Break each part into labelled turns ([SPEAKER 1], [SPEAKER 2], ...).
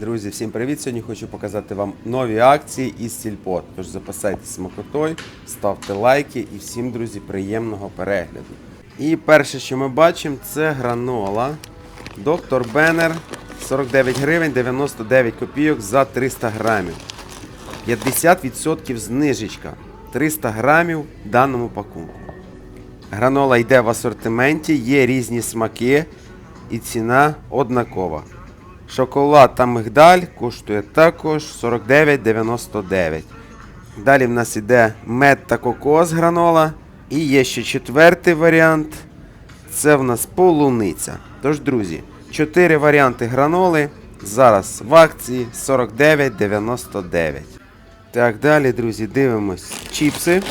[SPEAKER 1] Друзі, всім привіт! Сьогодні хочу показати вам нові акції із Сільпо. Тож запасайтесь смакотою, ставте лайки і всім, друзі, приємного перегляду. І перше, що ми бачимо, це гранола. Доктор Беннер 49 гривень 99 копійок за 300 грамів. 50% знижечка. 300 грамів в даному пакунку. Гранола йде в асортименті, є різні смаки і ціна однакова. Шоколад та мигдаль коштує також 49,99. Далі в нас йде мед та кокос гранола. І є ще четвертий варіант. Це в нас полуниця. Тож, друзі, 4 варіанти граноли. Зараз в акції 49,99. Так, далі, друзі, дивимось. Чіпси.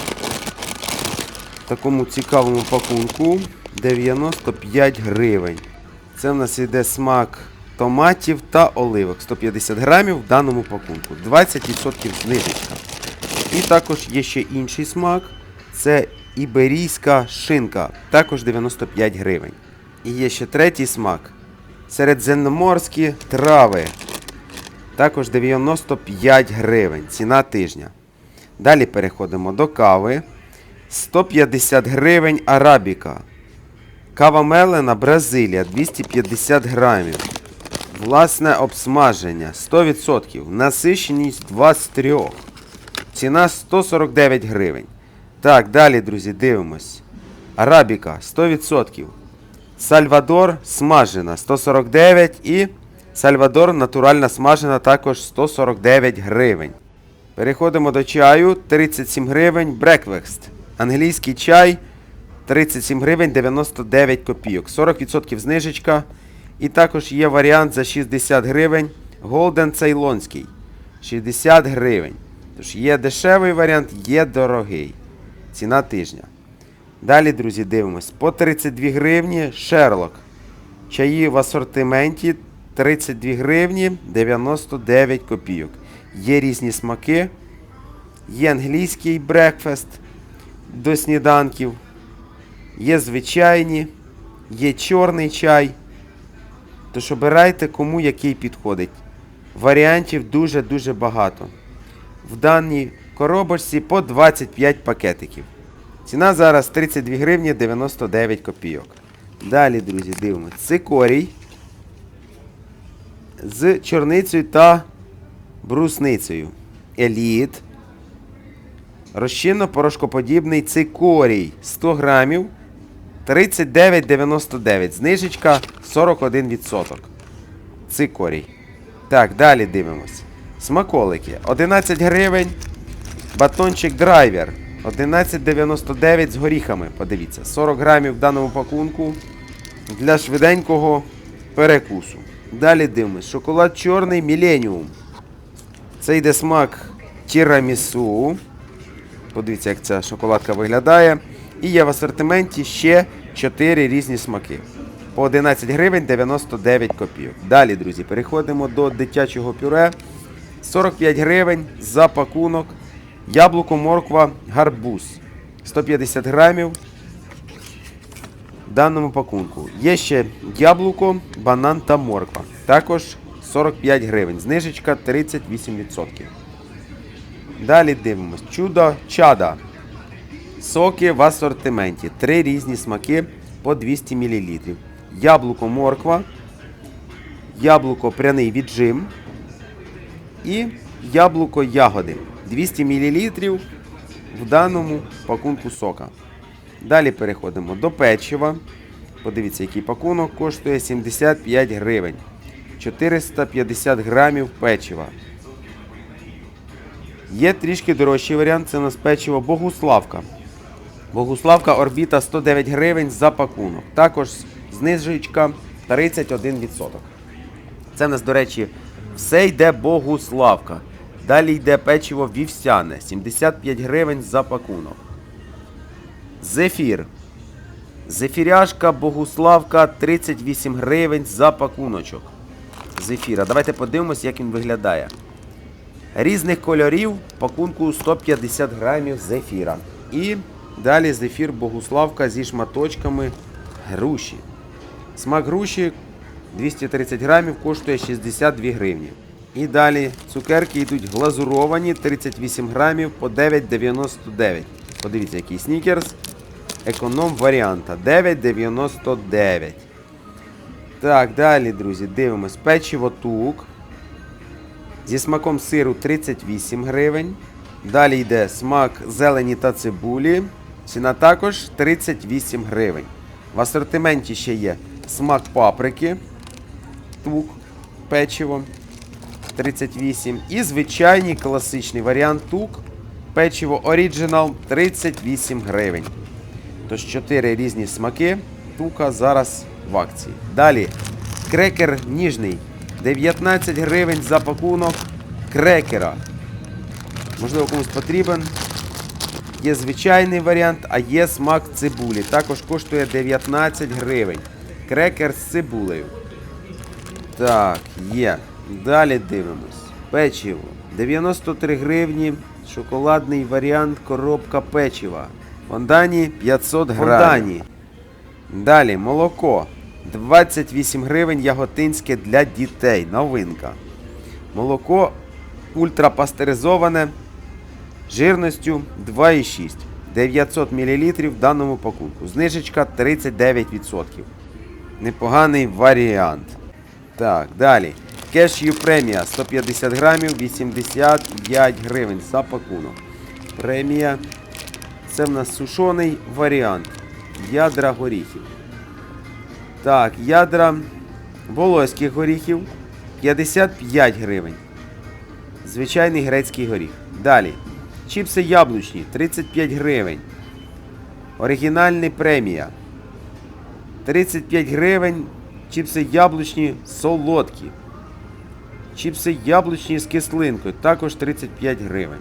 [SPEAKER 1] В такому цікавому пакунку 95 гривень. Це в нас йде смак томатів та оливок. 150 грамів в даному пакунку. 20% знижечка. І також є ще інший смак. Це іберійська шинка. Також 95 гривень. І є ще третій смак. Середземноморські трави. Також 95 гривень. Ціна тижня. Далі переходимо до кави. 150 гривень арабіка. Кава мелена Бразилія 250 грамів. Власне обсмаження 100%. Насиченість 2 з 3. Ціна 149 гривень. Так, далі, друзі, дивимось. Арабіка 100%. Сальвадор смажена 149 і Сальвадор натуральна смажена також 149 гривень. Переходимо до чаю 37 гривень бреквест. Англійський чай 37 гривень 99 копійок. 40% знижечка. І також є варіант за 60 гривень Голден Цейлонський. 60 гривень. Тож є дешевий варіант, є дорогий. Ціна тижня. Далі, друзі, дивимось. По 32 гривні Шерлок. Чаї в асортименті 32 гривні 99 копійок. Є різні смаки. Є англійський брекфест до сніданків. Є звичайні, є чорний чай. Тож обирайте, кому який підходить. Варіантів дуже-дуже багато. В даній коробочці по 25 пакетиків. Ціна зараз 32 гривні 99 копійок. Далі, друзі, дивимося. Цикорій з чорницею та брусницею. Еліт. Розчинно-порошкоподібний цикорій 100 грамів 39,99. Знижечка 41%. Цикорій. Так, далі дивимось. Смаколики. 11 гривень. Батончик драйвер. 11,99 з горіхами. Подивіться. 40 грамів в даному пакунку для швиденького перекусу. Далі дивимось. Шоколад чорний Міленіум. Це йде смак тірамісу. Подивіться, як ця шоколадка виглядає. І є в асортименті ще 4 різні смаки. По 11 гривень 99 копійок. Далі, друзі, переходимо до дитячого пюре. 45 гривень за пакунок. Яблуко, морква, гарбуз. 150 грамів. В даному пакунку. Є ще яблуко, банан та морква. Також 45 гривень. Знижечка 38%. Далі дивимось. Чудо чада. Соки в асортименті. Три різні смаки по 200 мл. Яблуко морква, яблуко пряний віджим і яблуко ягоди. 200 мл в даному пакунку сока. Далі переходимо до печива. Подивіться, який пакунок коштує 75 гривень. 450 грамів печива. Є трішки дорожчий варіант, це у нас печиво Богуславка. Богуславка орбіта 109 гривень за пакунок. Також знижечка 31%. Це в нас, до речі, все йде Богуславка. Далі йде печиво вівсяне 75 гривень за пакунок. Зефір. Зефіряшка Богуславка 38 гривень за пакуночок. Зефіра. Давайте подивимось, як він виглядає. Різних кольорів пакунку 150 грамів зефіра. І далі зефір Богуславка зі шматочками груші. Смак груші 230 грамів коштує 62 гривні. І далі цукерки йдуть глазуровані 38 грамів по 9,99. Подивіться, який снікерс. Економ варіанта 9,99. Так, далі, друзі, дивимось. Печиво тук. Зі смаком сиру 38 гривень. Далі йде смак зелені та цибулі. Ціна також 38 гривень. В асортименті ще є смак паприки. Тук, печиво 38. І звичайний класичний варіант тук. Печиво Original 38 гривень. Тож 4 різні смаки тука зараз в акції. Далі крекер ніжний. 19 гривень за пакунок крекера. Можливо, комусь потрібен. Є звичайний варіант, а є смак цибулі. Також коштує 19 гривень. Крекер з цибулею. Так, є. Далі дивимось. Печиво. 93 гривні. Шоколадний варіант коробка печива. Фондані 500 грамів. Фондані. Далі молоко. 28 гривень яготинське для дітей. Новинка. Молоко ультрапастеризоване жирністю 2,6. 900 мл в даному пакунку. Знижечка 39%. Непоганий варіант. Так, далі. Кешю премія 150 грамів 85 гривень за пакунок. Премія. Це в нас сушений варіант. Ядра горіхів. Так, ядра волоських горіхів 55 гривень. Звичайний грецький горіх. Далі. Чіпси яблучні 35 гривень. Оригінальний премія. 35 гривень. Чіпси яблучні солодкі. Чіпси яблучні з кислинкою. Також 35 гривень.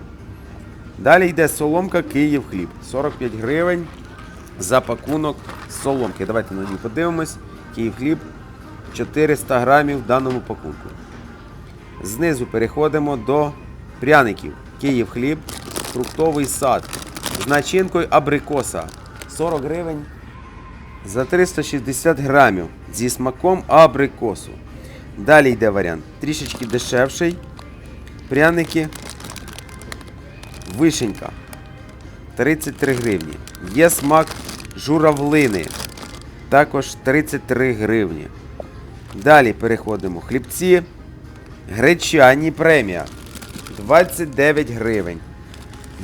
[SPEAKER 1] Далі йде соломка Київ хліб. 45 гривень за пакунок соломки. Давайте на ній подивимось. Київ хліб 400 грамів в даному пакунку. Знизу переходимо до пряників. Київ хліб, фруктовий сад з начинкою абрикоса. 40 гривень за 360 грамів зі смаком абрикосу. Далі йде варіант. Трішечки дешевший. Пряники. Вишенька. 33 гривні. Є смак журавлини. Також 33 гривні. Далі переходимо. Хлібці. Гречані премія. 29 гривень.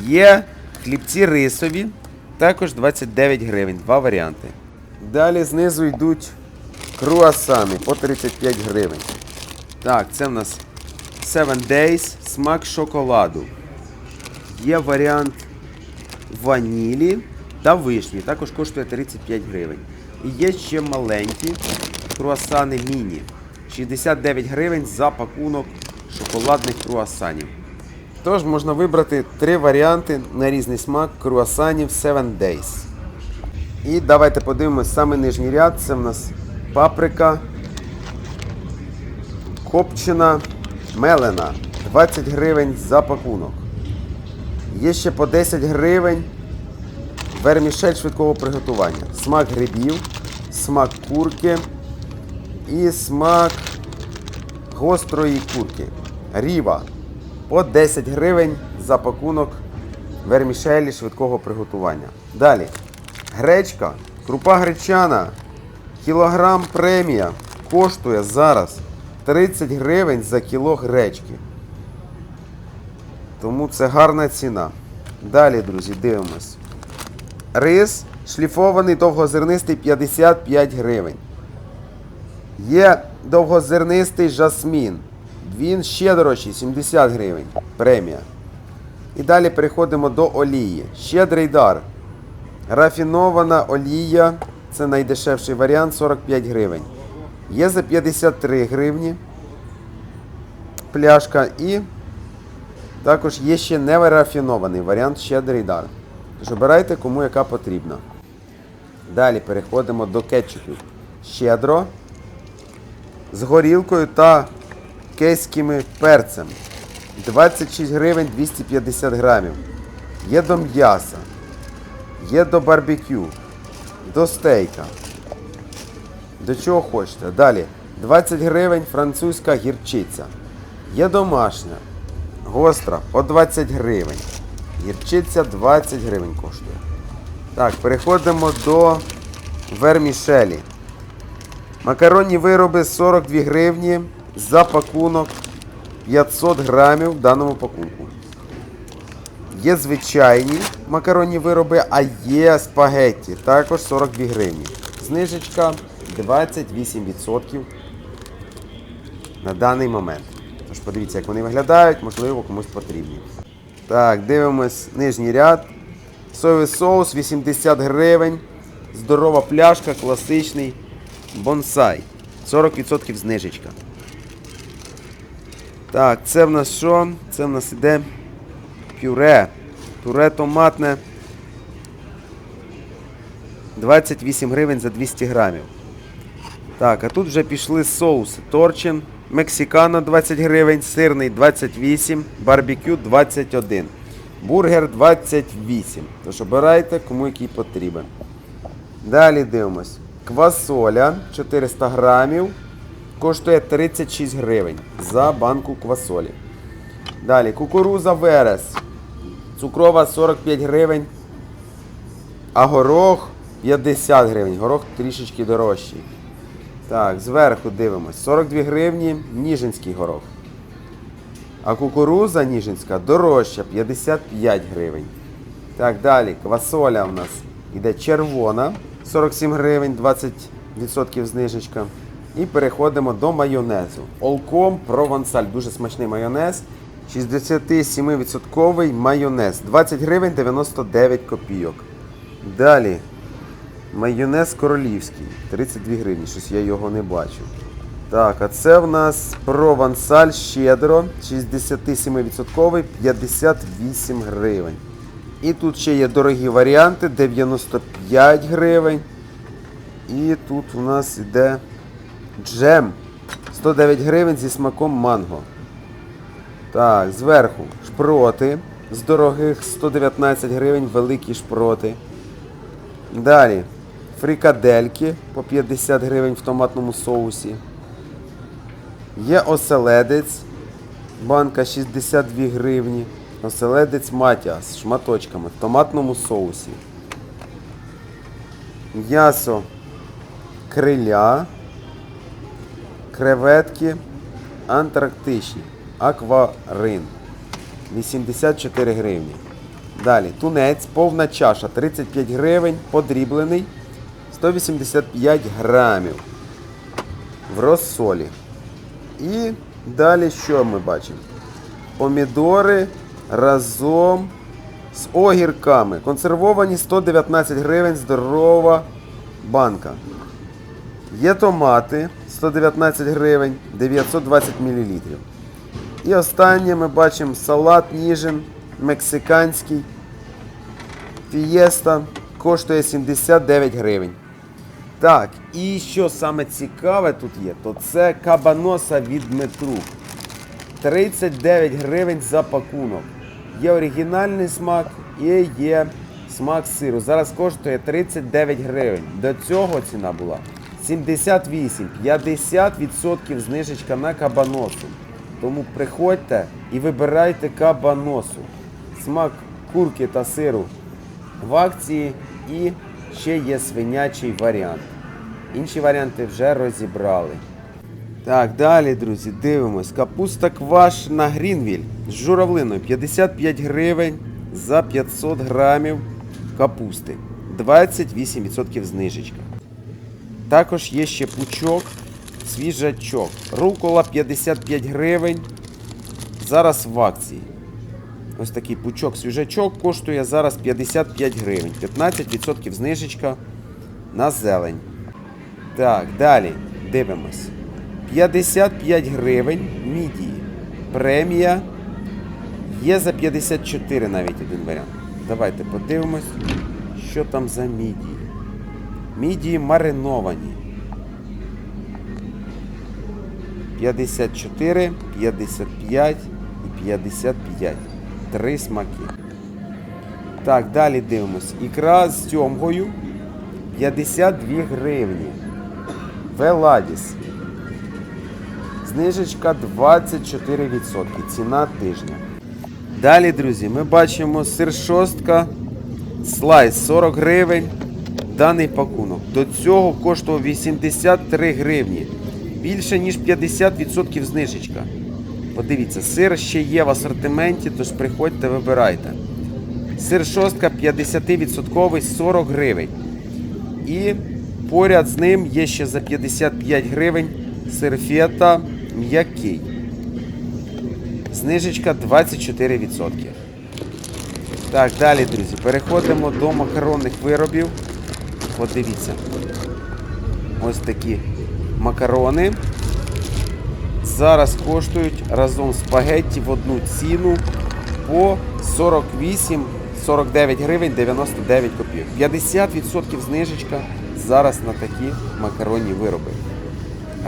[SPEAKER 1] Є хлібці рисові. Також 29 гривень. Два варіанти. Далі знизу йдуть круасани по 35 гривень. Так, це в нас 7 Days, смак шоколаду. Є варіант ванілі та вишні. Також коштує 35 гривень. І є ще маленькі круасани міні. 69 гривень за пакунок шоколадних круасанів. Тож можна вибрати три варіанти на різний смак круасанів 7 Days. І давайте подивимось саме нижній ряд. Це в нас паприка копчена мелена. 20 гривень за пакунок. Є ще по 10 гривень вермішель швидкого приготування. Смак грибів, смак курки і смак гострої курки. Ріва. По 10 гривень за пакунок вермішелі швидкого приготування. Далі. Гречка, крупа гречана, кілограм премія коштує зараз 30 гривень за кіло гречки. Тому це гарна ціна. Далі, друзі, дивимось. Рис шліфований довгозернистий 55 гривень. Є довгозернистий жасмін. Він ще дорожчий, 70 гривень. Премія. І далі переходимо до олії. Щедрий дар. Рафінована олія. Це найдешевший варіант 45 гривень. Є за 53 гривні. Пляшка і також є ще нерафінований варіант щедрий дар. Тож обирайте, кому яка потрібна. Далі переходимо до кетчупів. Щедро з горілкою та кейськими перцем. 26 гривень 250 грамів. Є до м'яса. Є до барбекю. До стейка. До чого хочете. Далі. 20 гривень французька гірчиця. Є домашня. Гостра по 20 гривень. Гірчиця 20 гривень коштує. Так, переходимо до вермішелі. Макаронні вироби 42 гривні за пакунок 500 грамів в даному пакунку. Є звичайні макаронні вироби, а є спагетті. Також 42 гривні. Знижечка 28% на даний момент. Тож подивіться, як вони виглядають, можливо, комусь потрібні. Так, дивимось нижній ряд. Соєвий соус 80 гривень. Здорова пляшка, класичний бонсай. 40% знижечка. Так, це в нас що? Це в нас іде пюре. Пюре томатне. 28 гривень за 200 грамів. Так, а тут вже пішли соуси. Торчин, мексикано 20 гривень, сирний 28, барбекю 21. Бургер 28. Тож обирайте, кому який потрібен. Далі дивимось. Квасоля 400 грамів. Коштує 36 гривень за банку квасолі. Далі кукуруза Верес. Цукрова 45 гривень. А горох 50 гривень. Горох трішечки дорожчий. Так, зверху дивимось. 42 гривні Ніжинський горох. А кукуруза Ніжинська дорожча 55 гривень. Так, далі. Квасоля у нас іде червона. 47 гривень, 20% знижечка. І переходимо до майонезу. Олком Провансаль. Дуже смачний майонез. 67% майонез. 20 гривень 99 копійок. Далі. Майонез королівський. 32 гривні. Щось я його не бачу. Так, а це в нас провансаль щедро. 67% 58 гривень. І тут ще є дорогі варіанти 95 гривень. І тут у нас іде джем 109 гривень зі смаком манго. Так, зверху шпроти з дорогих 119 гривень, великі шпроти. Далі фрикадельки по 50 гривень в томатному соусі. Є оселедець, банка 62 гривні. Оселедець матя з шматочками в томатному соусі. М'ясо криля, креветки антарктичні, акварин. 84 гривні. Далі тунець, повна чаша 35 гривень, подріблений 185 грамів в розсолі. І далі що ми бачимо? Помідори разом з огірками. Консервовані 119 гривень, здорова банка. Є томати 119 гривень, 920 мл. І останнє ми бачимо салат Ніжин, мексиканський. Фієста коштує 79 гривень. Так, і що саме цікаве тут є, то це кабаноса від метру. 39 гривень за пакунок. Є оригінальний смак і є смак сиру. Зараз коштує 39 гривень. До цього ціна була 78, 50% знижечка на кабаносу. Тому приходьте і вибирайте кабаносу. Смак курки та сиру в акції і ще є свинячий варіант. Інші варіанти вже розібрали. Так, далі, друзі, дивимось. Капуста квашена Грінвіль з журавлиною 55 гривень за 500 грамів капусти. 28% знижечка. Також є ще пучок, свіжачок. Рукола 55 гривень. Зараз в акції. Ось такий пучок свіжачок коштує зараз 55 гривень. 15% знижечка на зелень. Так, далі дивимось. 55 гривень мідії. Премія. Є за 54 навіть один варіант. Давайте подивимось, що там за мідії. Мідії мариновані. 54, 55 і 55. Три смаки. Так, далі дивимось. Ікра з сьомгою 52 гривні. Веладіс. Знижечка 24%. Ціна тижня. Далі, друзі, ми бачимо сир шостка, слайс 40 гривень. Даний пакунок. До цього коштував 83 гривні. Більше ніж 50% знижечка. Подивіться, сир ще є в асортименті, тож приходьте, вибирайте. Сир шостка 50% 40 гривень. І поряд з ним є ще за 55 гривень сир фета м'який. Знижечка 24%. Так, далі, друзі, переходимо до макаронних виробів. Подивіться. Ось такі макарони. Зараз коштують разом спагетті в одну ціну по 48-49 гривень 99 копійок. 50% знижечка зараз на такі макаронні вироби.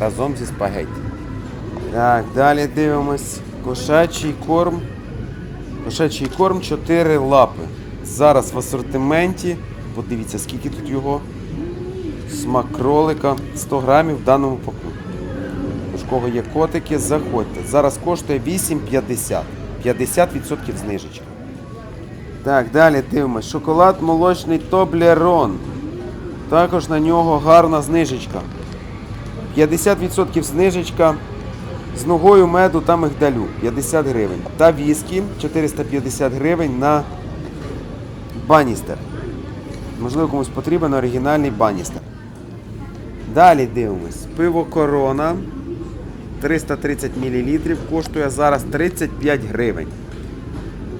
[SPEAKER 1] Разом зі спагетті. Так, далі дивимось. Кошачий корм. Кошачий корм 4 лапи. Зараз в асортименті. Подивіться, скільки тут його. Смак кролика 100 грамів в даному пакунку. У кого є котики, заходьте. Зараз коштує 8,50. 50% знижечка. Так, далі дивимось. Шоколад молочний Тоблерон. Також на нього гарна знижечка. 50% знижечка з ногою меду та мигдалю 50 гривень. Та віскі 450 гривень на баністер. Можливо, комусь потрібен оригінальний баністер. Далі дивимось. Пиво корона 330 мл коштує зараз 35 гривень.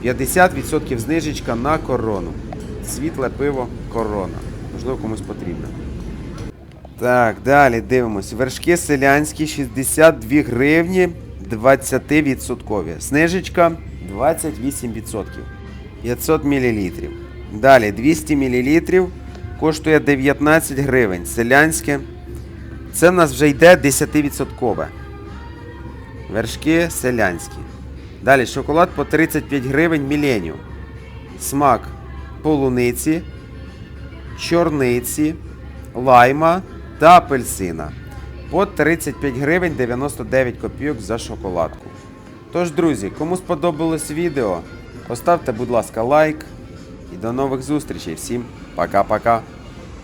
[SPEAKER 1] 50% знижечка на корону. Світле пиво корона. Можливо, комусь потрібно. Так, далі дивимось. Вершки селянські 62 гривні 20%. Знижечка 28%. 500 мл. Далі 200 мл коштує 19 гривень. Селянське. Це в нас вже йде 10%. Вершки селянські. Далі шоколад по 35 гривень Міленіум. Смак полуниці, чорниці, лайма та апельсина. По 35 гривень 99 копійок за шоколадку. Тож, друзі, кому сподобалось відео, поставте, будь ласка, лайк. До нових зустрічей. Всім пока-пока.